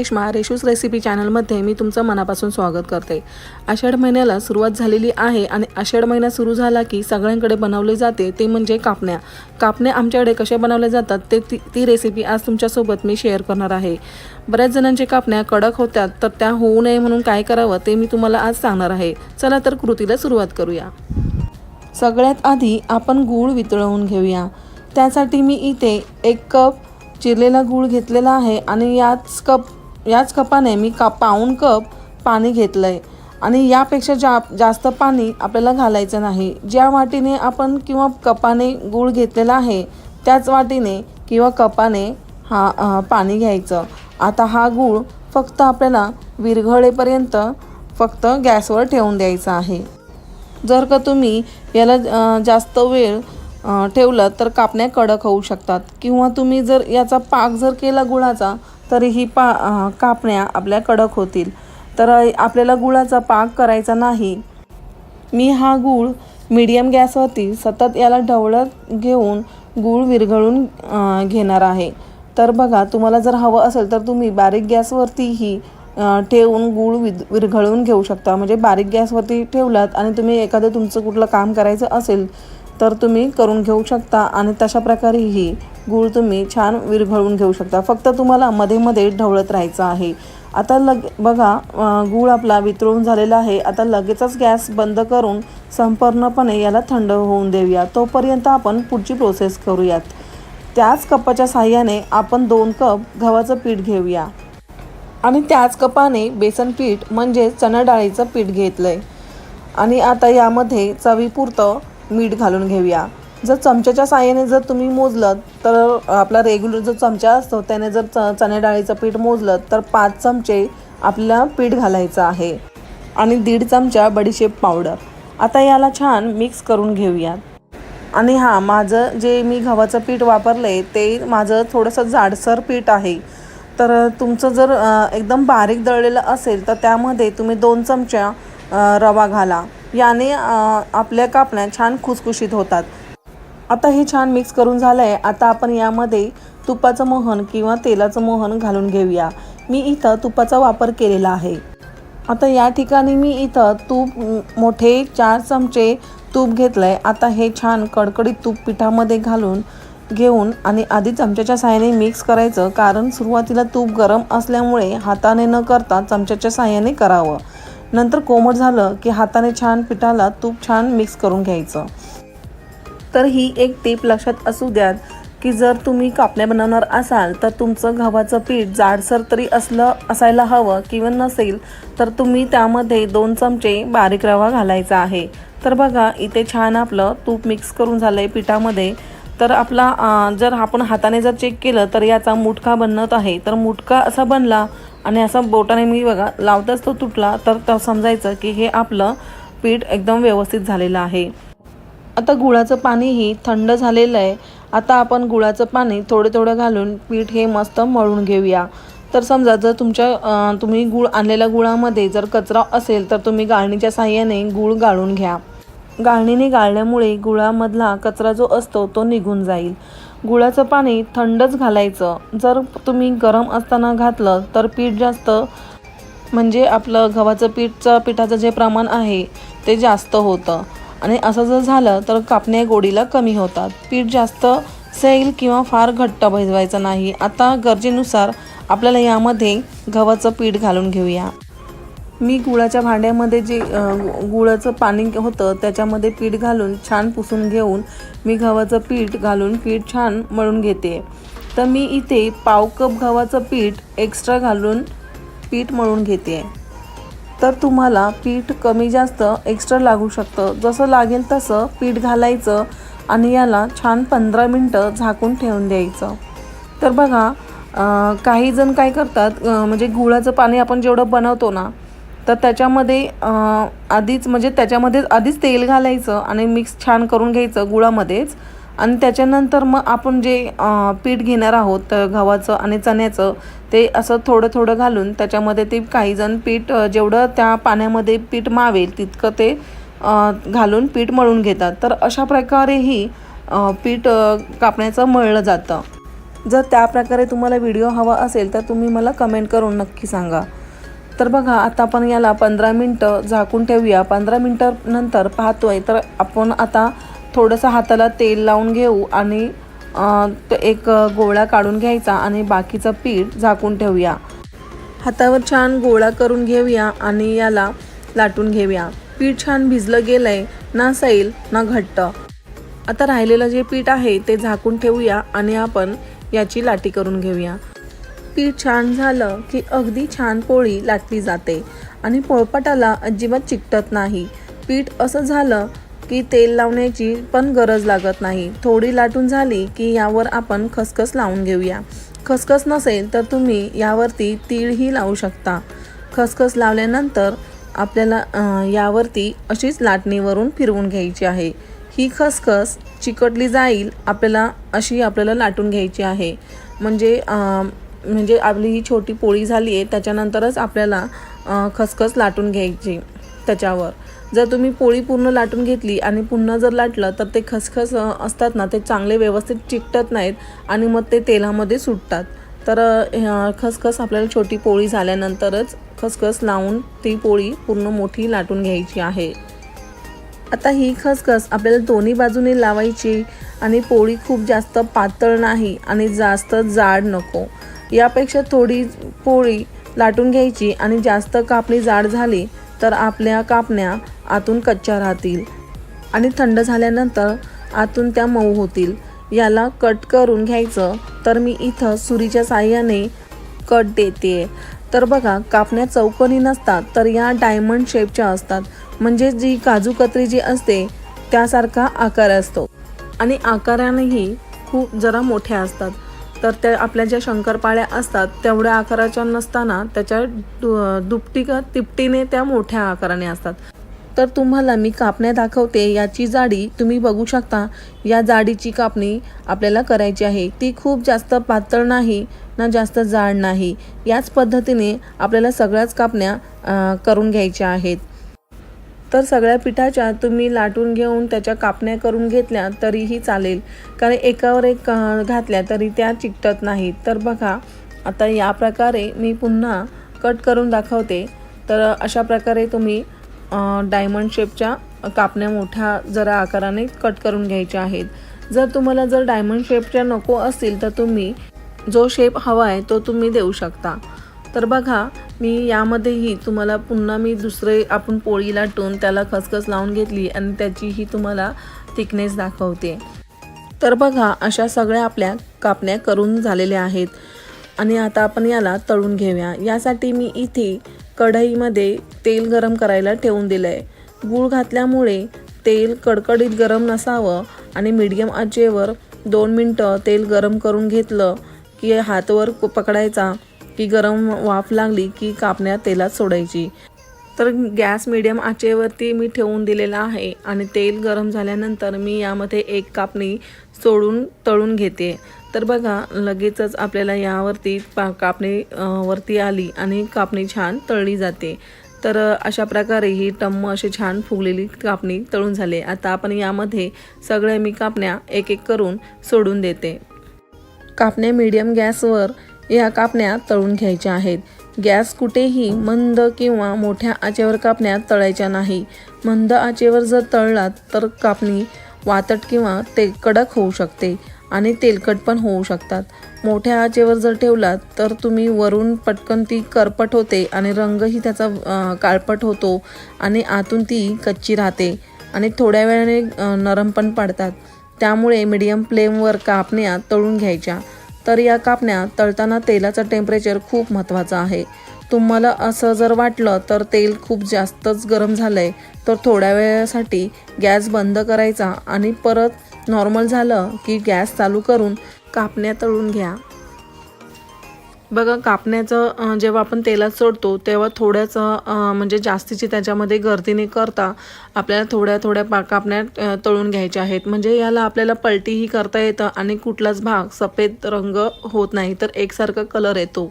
Reshma रेशूस recipe चॅनलमध्ये मी तुमचं मनापासून स्वागत करते. आषाढ महिन्याला सुरुवात झालेली आहे आणि आषाढ महिना सुरू झाला की सगळ्यांकडे बनवले जाते ते म्हणजे कापण्या. कापण्या आमच्याकडे कशा बनवल्या जातात ते ती ती रेसिपी आज तुमच्यासोबत मी शेअर करणार आहे. बऱ्याच जणांचे कापण्या कडक होत्यात तर त्या होऊ नये म्हणून काय करावं ते मी तुम्हाला आज सांगणार आहे. चला तर कृतीला सुरुवात करूया. सगळ्यात आधी आपण गूळ वितळवून घेऊया. त्यासाठी मी इथे एक कप चिरलेला गूळ घेतलेला आहे आणि याच कप याच कपाने मी का पाऊण कप पाणी घेतलं आहे आणि यापेक्षा जा जास्त पाणी आपल्याला घालायचं नाही. ज्या वाटीने आपण किंवा कपाने गूळ घेतलेला आहे त्याच वाटीने किंवा कपाने हा पाणी घ्यायचं. आता हा गूळ फक्त आपल्याला विरघळेपर्यंत फक्त गॅसवर ठेवून द्यायचा आहे. जर का तुम्ही याला जास्त वेळ ठेवलं तर कापण्या कडक होऊ शकतात. किंवा तुम्ही जर याचा पाक जर केला गुळाचा तरीही पा कापण्या आपल्या कडक होतील. तर आपल्याला गुळाचा पाक करायचा नाही. मी हा गूळ मीडियम गॅसवरती सतत याला ढवळत घेऊन गूळ विरघळून घेणार आहे. तर बघा तुम्हाला जर हवं असेल तर तुम्ही बारीक गॅसवरतीही ठेवून गूळ विद विरघळून घेऊ शकता. म्हणजे बारीक गॅसवरती ठेवलात आणि तुम्ही एखादं तुमचं कुठलं काम करायचं असेल तर तुम्ही करून घेऊ शकता आणि तशा प्रकारेही गूळ तुम्ही छान विरघळून घेऊ शकता. फक्त तुम्हाला मध्ये मध्ये ढवळत राहायचं आहे. आता लग बघा गूळ आपला वितळून झालेला आहे. आता लगेचच गॅस बंद करून संपूर्णपणे याला थंड होऊन देऊया. तोपर्यंत आपण पुढची प्रोसेस करूयात. त्याच कपाच्या साह्याने आपण दोन कप गव्हाचं पीठ घेऊया. आणि त्याच कपाने बेसन पीठ म्हणजे चणा डाळीचं पीठ घेतलं आहे आणि आता यामध्ये चवीपुरतं मीठ घालून घेऊया. जर चमच्याच्या साह्याने जर तुम्ही मोजलं तर आपला रेग्युलर जो चमचा असतो त्याने जर च चण्या डाळीचं पीठ मोजलं तर पाच चमचे आपल्याला पीठ घालायचं आहे. आणि दीड चमचा बडीशेप पावडर. आता याला छान मिक्स करून घेऊयात. आणि हां माझं जे मी गव्हाचं पीठ वापरलं आहे ते माझं थोडंसं जाडसर पीठ आहे. तर तुमचं जर एकदम बारीक दळलेलं असेल तर त्यामध्ये तुम्ही दोन चमच्या रवा घाला. याने आपल्या कापण्या छान खुसखुशीत होतात. आता हे छान मिक्स करून झालं आहे आता आपण यामध्ये तुपाचं मोहन किंवा तेलाचं मोहन घालून घेऊया. मी इथं तुपाचा वापर केलेला आहे. आता या ठिकाणी मी इथं तूप मोठे चार चमचे तूप घेतलं आहे आता हे छान कडकडीत तूप पिठामध्ये घालून घेऊन आणि आधी चमच्याच्या साहाय्याने मिक्स करायचं. कारण सुरुवातीला तूप गरम असल्यामुळे हाताने न करता चमच्याच्या साहाय्याने करावं. नंतर कोमट झालं की हाताने छान पिठाला तूप छान मिक्स करून घ्यायचं. तर ही एक टीप लक्षात असू द्यात की जर तुम्ही कापण्या बनवणार असाल तर तुमचं गव्हाचं पीठ जाडसर तरी असलं असायला हवं किंवा नसेल तर तुम्ही त्यामध्ये दोन चमचे बारीक रवा घालायचा आहे. तर बघा इथे छान आपलं तूप मिक्स करून झालं आहे पिठामध्ये. तर आपला जर आपण हाताने जर चेक केलं तर याचा मुटका बनत आहे. तर मुटका असा बनला आणि असा बोटाने मी बघा लावताच तो तुटला तर समजायचं की हे आपलं पीठ एकदम व्यवस्थित झालेलं आहे. आता गुळाचं पाणीही थंड झालेलं आहे. आता आपण गुळाचं पाणी थोडं थोडं घालून पीठ हे मस्त मळून घेऊया. तर समजा जर तुमच्या तुम्ही गुळ आणलेल्या गुळामध्ये जर कचरा असेल तर तुम्ही गाळणीच्या साह्याने गुळ गाळून घ्या. गाळणीने गाळल्यामुळे गुळामधला कचरा जो असतो तो निघून जाईल. गुळाचं पाणी थंडच घालायचं. जर तुम्ही गरम असताना घातलं तर पीठ जास्त म्हणजे आपलं गव्हाचं पीठचं पिठाचं जे प्रमाण आहे ते जास्त होतं. आणि असं जर झालं तर कापण्या गोडीला कमी होतात. पीठ जास्त सैल किंवा फार घट्ट भिजवायचं नाही. आता गरजेनुसार आपल्याला यामध्ये गव्हाचं पीठ घालून घेऊया. मी गुळाच्या भांड्यामध्ये जे गुळाचं पाणी होतं त्याच्यामध्ये पीठ घालून छान पुसून घेऊन मी गव्हाचं पीठ घालून पीठ छान मळून घेते. तर मी इथे पाव कप गव्हाचं पीठ एक्स्ट्रा घालून पीठ मळून घेते. तर तुम्हाला पीठ कमी जास्त एक्स्ट्रा लागू शकतं. जसं लागेल तसं पीठ घालायचं आणि याला छान पंधरा मिनटं झाकून ठेवून द्यायचं. तर बघा काही जण काय करतात म्हणजे गुळाचं पाणी आपण जेवढं बनवतो ना तर त्याच्यामध्ये आधीच म्हणजे त्याच्यामध्ये आधीच तेल घालायचं आणि मिक्स छान करून घ्यायचं गुळामध्येच. आणि त्याच्यानंतर मग आपण जे पीठ घेणार आहोत गव्हाचं आणि चण्याचं ते असं थोडं थोडं घालून त्याच्यामध्ये ते काही जण पीठ जेवढं त्या पाण्यामध्ये पीठ मावेल तितकं ते घालून पीठ मळून घेतात. तर अशा प्रकारेही पीठ कापण्याचं मळलं जातं. जर त्या प्रकारे तुम्हाला व्हिडिओ हवा असेल तर तुम्ही मला कमेंट करून नक्की सांगा. तर बघा आता आपण याला पंधरा मिनटं झाकून ठेवूया. पंधरा मिनटं नंतर पाहतोय. तर आपण आता थोडंसं हाताला तेल लावून घेऊ आणि तो एक गोळा काढून घ्यायचा आणि बाकीचं पीठ झाकून ठेवूया. हातावर छान गोळा करून घेऊया आणि याला लाटून घेऊया. पीठ छान भिजलं गेलंय ना सैल ना घट्ट. आता राहिलेलं जे पीठ आहे ते झाकून ठेवूया आणि आपण याची लाटी करून घेऊया. पीठ छान झालं की अगदी छान पोळी लाटली जाते आणि पोळपाटाला अजिबात चिकटत नाही. पीठ असं झालं की तेल लावण्याची पण गरज लागत नाही. थोडी लाटून झाली की यावर आपण खसखस लावून घेऊया. खसखस नसेल तर तुम्ही यावरती तीळही लावू शकता. खसखस लावल्यानंतर आपल्याला यावरती अशीच लाटणीवरून फिरवून घ्यायची आहे. ही खसखस चिकटली जाईल आपल्याला अशी आपल्याला लाटून घ्यायची आहे. म्हणजे म्हणजे आपली ही छोटी पोळी झाली आहे त्याच्यानंतरच आपल्याला खसखस लाटून घ्यायची त्याच्यावर. जर तुम्ही पोळी पूर्ण लाटून घेतली आणि पुन्हा जर लाटलं तर ते खसखस असतात ना ते चांगले व्यवस्थित चिकटत नाहीत आणि मग ते तेलामध्ये सुटतात. तर खसखस आपल्याला छोटी पोळी झाल्यानंतरच खसखस लावून ती पोळी पूर्ण मोठी लाटून घ्यायची आहे. आता ही खसखस आपल्याला दोन्ही बाजूने लावायची आणि पोळी खूप जास्त पातळ नाही आणि जास्त जाड नको. यापेक्षा थोडी पोळी लाटून घ्यायची आणि जास्त कापणी जाड झाली तर आपल्या कापण्या आतून कच्च्या राहतील आणि थंड झाल्यानंतर आतून त्या मऊ होतील. याला कट करून घ्यायचं तर मी इथं सुरीच्या साह्याने कट देते. तर बघा कापण्या चौकोनी नसतात तर या डायमंड शेपच्या असतात. म्हणजे जी काजू कत्री जी असते त्यासारखा आकार असतो. आणि आकारानेही खूप जरा मोठ्या असतात. तर त्या आपल्या ज्या शंकरपाळ्या असतात तेवढ्या आकाराच्या नसताना त्याच्या दु दुपटी का तिपटीने त्या मोठ्या आकाराने असतात. तर तुम्हाला मी कापण्या दाखवते याची जाडी तुम्ही बघू शकता. या जाडीची कापणी आपल्याला करायची आहे. ती खूप जास्त पातळ नाही ना जास्त जाड नाही. याच पद्धतीने आपल्याला सगळ्याच कापण्या करून घ्यायच्या आहेत. तर सगळ्या पिठाच्या तुम्ही लाटून घेऊन त्याच्या कापण्या करून घेतल्या तरीही चालेल. कारण एकावर एक घातल्या तरी त्या चिकटत नाहीत. तर बघा आता या प्रकारे मी पुन्हा कट करून दाखवते. तर अशा प्रकारे तुम्ही डायमंड शेपच्या कापण्या मोठ्या जरा आकाराने कट करून घ्यायच्या आहेत. जर तुम्हाला जर डायमंड शेपच्या नको असतील तर तुम्ही जो शेप हवा आहे तो तुम्ही देऊ शकता. तर बघा मी यामध्येही तुम्हाला पुन्हा मी दुसरे आपण पोळी लाटून त्याला खसखस लावून घेतली आणि त्याचीही तुम्हाला थिकनेस दाखवते. तर बघा अशा सगळ्या आपल्या कापण्या करून झालेल्या आहेत. आणि आता आपण याला तळून घेऊया. यासाठी मी इथे कढईमध्ये तेल गरम करायला ठेवून दिलं आहे गूळ घातल्यामुळे तेल कडकडीत गरम नसावं आणि मीडियम आचेवर दोन मिनटं तेल गरम करून घेतलं की हातवर पकडायचा. की गरम वाफ लागली की कापण्या तेलात सोडायची. तर गॅस मिडियम आचेवरती मी ठेवून दिलेला आहे आणि तेल गरम झाल्यानंतर मी यामध्ये एक कापणी सोडून तळून घेते. तर बघा लगेचच आपल्याला यावरती पा कापणी वरती आली आणि कापणी छान तळली जाते. तर अशा प्रकारे ही टम्म अशी छान फुगलेली कापणी तळून झाले. आता आपण यामध्ये सगळ्या मी कापण्या एक एक करून सोडून देते. कापणे मीडियम गॅसवर या कापण्या तळून घ्यायच्या आहेत. गॅस कुठेही मंद किंवा मोठ्या आचेवर कापण्या तळायच्या नाही. मंद आचेवर जर तळलात तर कापणी वातट किंवा ते कडक होऊ शकते आणि तेलकट पण होऊ शकतात. मोठ्या आचेवर जर ठेवलात तर तुम्ही वरून पटकन ती करपट होते आणि रंगही त्याचा काळपट होतो आणि आतून ती कच्ची राहते आणि थोड्या वेळाने नरम पण पडतात. त्यामुळे मीडियम फ्लेमवर कापण्या तळून घ्यायच्या. तर या कापण्या तळताना तेलाचं टेम्परेचर खूप महत्त्वाचं आहे. तुम्हाला असं जर वाटलं तर तेल खूप जास्तच गरम झालं आहे तर थोड्या वेळासाठी गॅस बंद करायचा आणि परत नॉर्मल झालं की गॅस चालू करून कापण्या तळून घ्या. बघा कापण्याचं जेव्हा आपण तेलात सोडतो तेव्हा थोड्याच म्हणजे जास्तीची त्याच्यामध्ये गर्दीने करता आपल्याला थोड्या थोड्या पा कापण्या तळून घ्यायच्या आहेत. म्हणजे याला आपल्याला पलटीही करता येतं आणि कुठलाच भाग सफेद रंग होत नाही तर एकसारखा कलर येतो.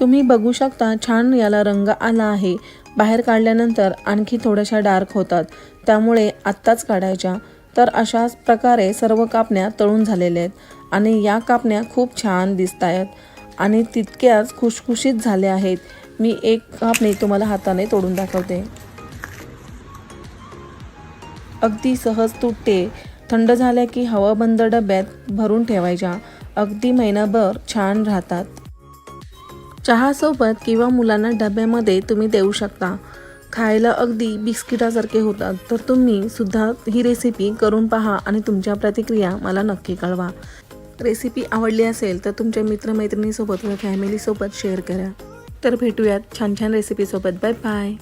तुम्ही बघू शकता छान याला रंग आला आहे. बाहेर काढल्यानंतर आणखी थोड्याशा डार्क होतात. त्यामुळे आत्ताच काढायच्या. तर अशाच प्रकारे सर्व कापण्या तळून झालेल्या आहेत. आणि या कापण्या खूप छान दिसत आहेत आणि तितक्याच खुशखुशीत झाल्या आहेत. मी एक कापणी तुम्हाला हाताने तोडून दाखवते. अगदी सहज तुटते. थंड झाल्या की हवाबंद डब्यात भरून ठेवायच्या. अगदी महिनाभर छान राहतात. चहासोबत किंवा मुलांना डब्यामध्ये तुम्ही देऊ शकता. खायला अगदी बिस्किटासारखे होतात. तर तुम्ही सुद्धा ही रेसिपी करून पहा आणि तुमच्या प्रतिक्रिया मला नक्की कळवा. रेसिपी आवडली असेल तर तुमच्या मित्रमैत्रिणीसोबत व फॅमिलीसोबत शेअर करा. तर भेटूयात छान छान रेसिपीसोबत बाय बाय